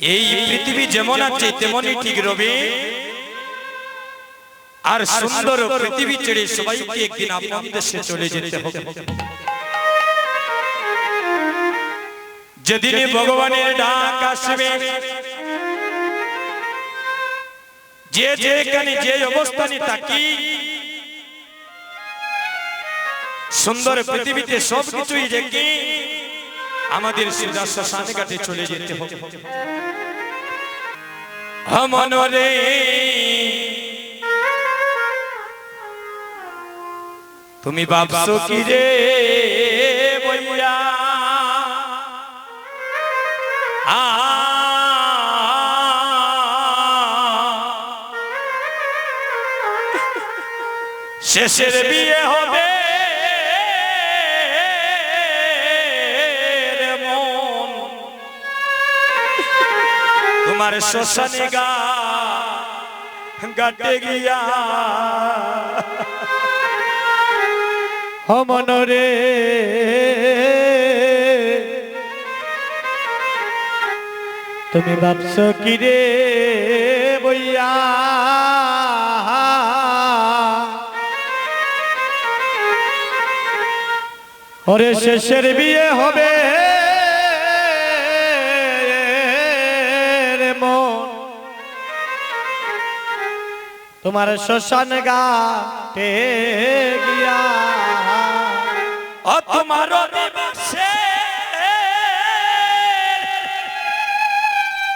এই পৃথিবী যেমন আছে তেমনই ঠিক রবে। আর সুন্দর পৃথিবী ছেড়ে সবাইকে একদিন আপন দেশে চলে যেতে হবে। যেদিনে ভগবানের ডাক আসবে যে যেখানে যে অবস্থানে থাকি সুন্দর পৃথিবীতে সবকিছুই রেখে আমাদের সিধা শ্মশানে ঘাটে চলে যেতে হবে। তুমি ভাবছ কি রে বইয়া? শেষের বিয়ে হবে তোমার শ্মশানে গা গাটে গিয়া। মনরে। তুমি ভাবছ কি রে বইয়া? ওরে শেষের বিয়ে হবে। তোমার শ্মশান গাটে গিয়া। ও তোমার দিবসে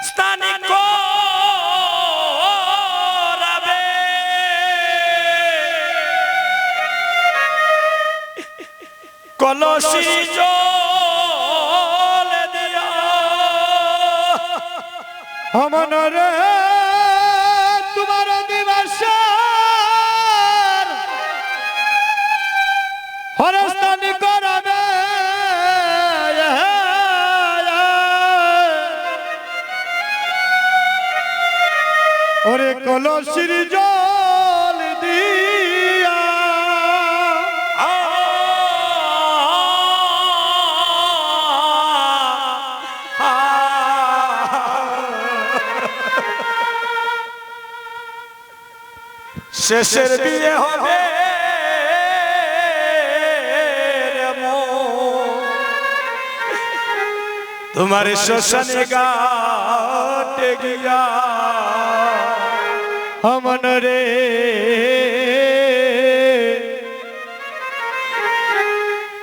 স্থানে করাবে। কলসি জল দিয়া। মনরে তোমার কলসির জল দিয়া। শেষের বিয়ে হবে। তোমার শ্মশানে গাটে গিয়া মনরে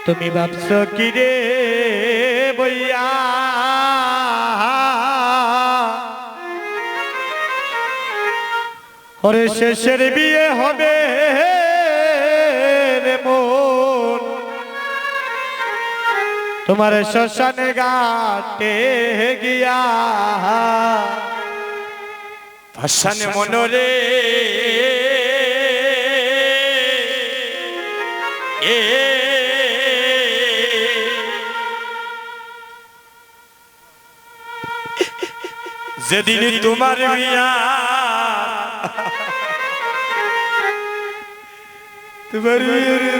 তুমি ভাবছ কি রে বইয়া? ওরে শেষের বিয়ে হবে রে মন। তোমার শ্মশানে গাটে গিয়া। ভাসানে মনরে। এ যেদিন তোমার বিয়া তোমার বিয়া রে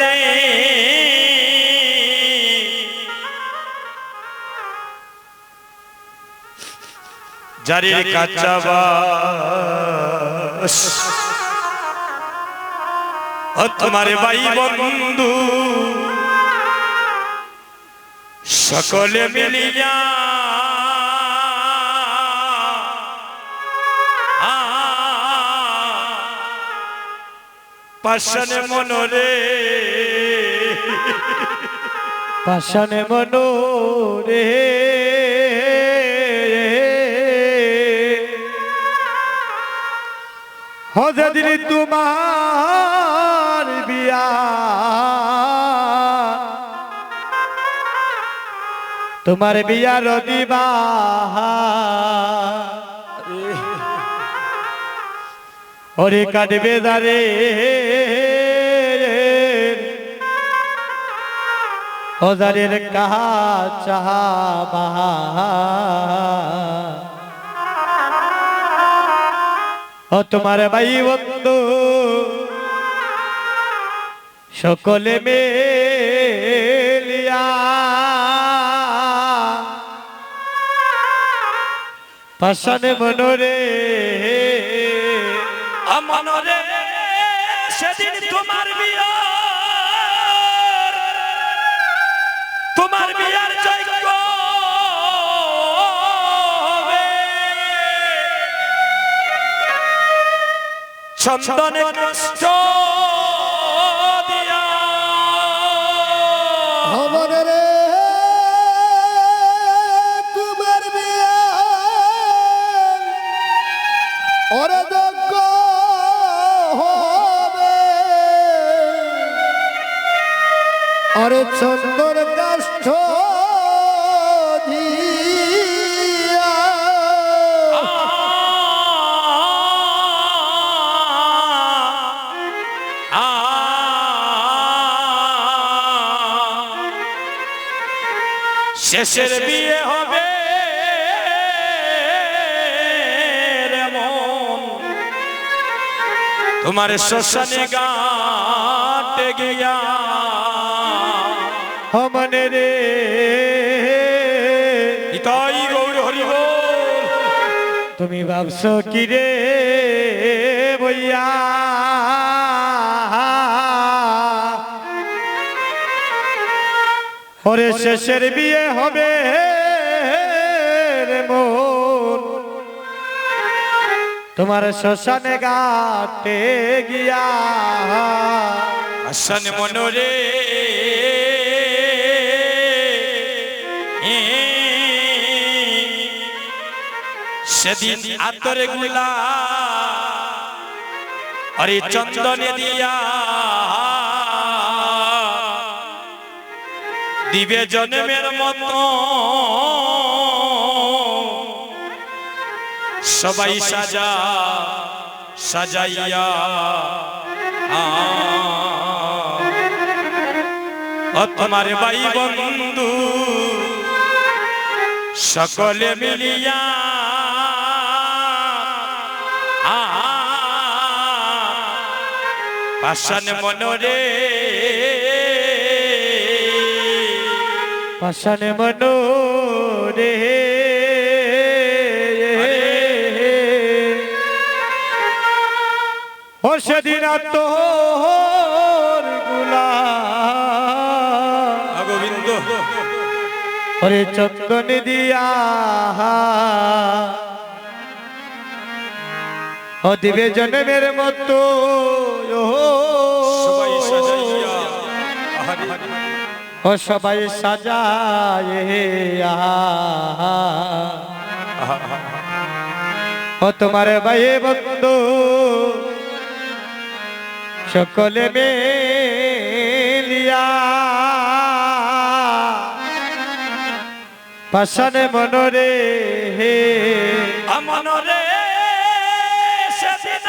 রে জারির কাঁচা বাস তোমার ভাই বন্ধু। সকলে মিলিয়া। পাশনে মনোরে। পাশনে মনোরে। হজদিন তোমার বিয়া। তোমার বিয়ার দিবা ওরে কাটবে দারে। হজারের কাহা চাহা ও তোমার ভাই বন্ধু সকলে মেলিয়া পাশানে মনোরে মনোরে সেদিন তোমার বিয়ার চন্দনে কষ্ট দিয়া। রে তোমার বিয়ে। ওরে দক্ষ হবে। আরে চন্দর কাষ্ঠ শেষের বিয়ে হবে। তোমার শ্মশানে গাটে গিয়া হমনে রে। ইতাই গৌর হরি তুমি ভাবছ কি রে বইয়া? ওরে শেষের বিয়ে হবে তোমার শ্মশানে গাটে গিয়া। আসন মনোরে সেদিন আতরে গুলা। আরে চন্দনে দিয়া দিবে জন্মের মতো। সবাই সাজা সাজাইয়া। তোমার ভাই বন্ধু সকলে মিলিয়া। পাশান মনোরে পাশানে মনো রে ও সেদিন গোবিন্দ ওরে চন্দন দিয়া। ও দিবে জন্মের মতো। সবাই ও সবাই সাজায় ও তোমার ভাই বন্ধু সকলে মেলিয়া। পাশানে মনোরে হে আমনরে সেদিন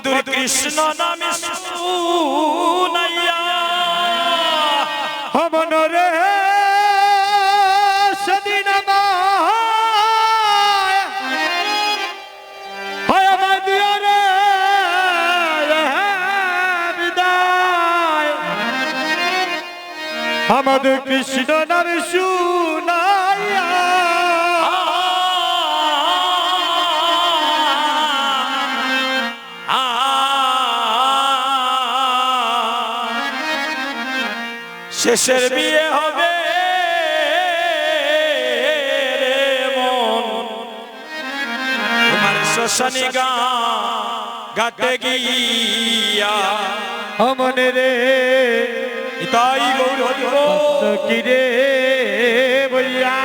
মধুর কৃষ্ণ নামে শুনাইয়া। সেদিন দিও রে বিদায়। আমাদের কৃষ্ণ নামে শুনাইয়া শেষের বিয়ে হবে রে গা গাতে গিয়া। মনে রে তাই গৌর বল। কিরে বইয়া।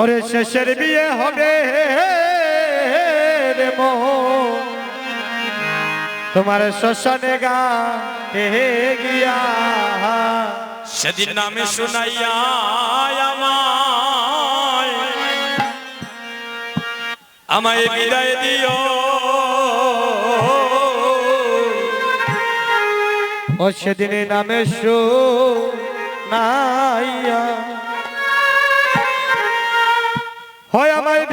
ওরে শেষের বিয়ে হবে রে মোহন তোমার শ্মশানে গা হে গিয়া। সেদিন নামে শুনাইয়া আমায় আমায় বিদায় দিও। ও সেদিনে নামে শো নাইয়া হয় আমায়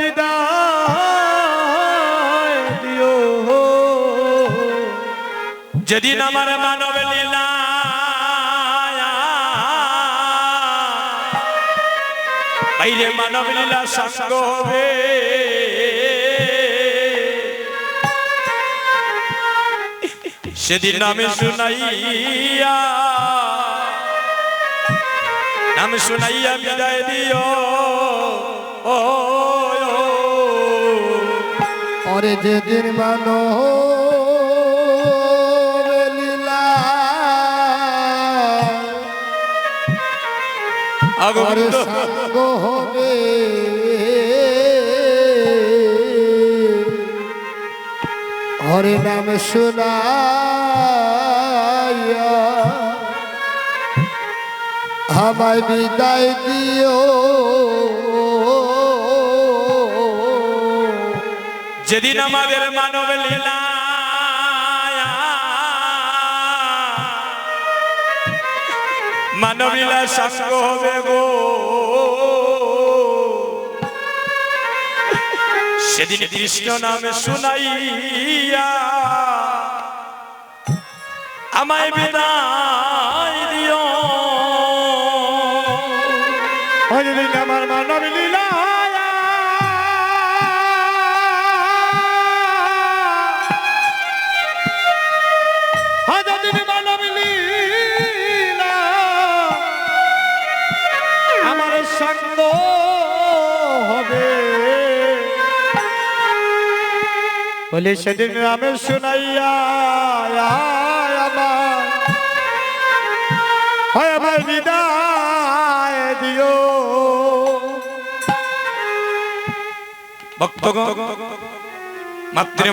যেদিন আমার মানব লীলা। বাইরে মানব লীলা সঙ্গ হবে। সেদিন আমি শুনাইয়া নাম শুনাইয়া বিদায় দিও। ও ওরে যেদিন মানো সঙ্গ হবে হরে নাম শোনাইয়া আমায় বিদায় দিও। যেদিন আমাদের মানব লীলা মানব সাক্ষ্য হবে গো। সেদিন কৃষ্ণ নামে শুনাইয়া আমায় বিদায় সঙ্গ হবে। বলি সেদিন আমি শুনাইয়া দিও। ভক্তগণ মাতৃ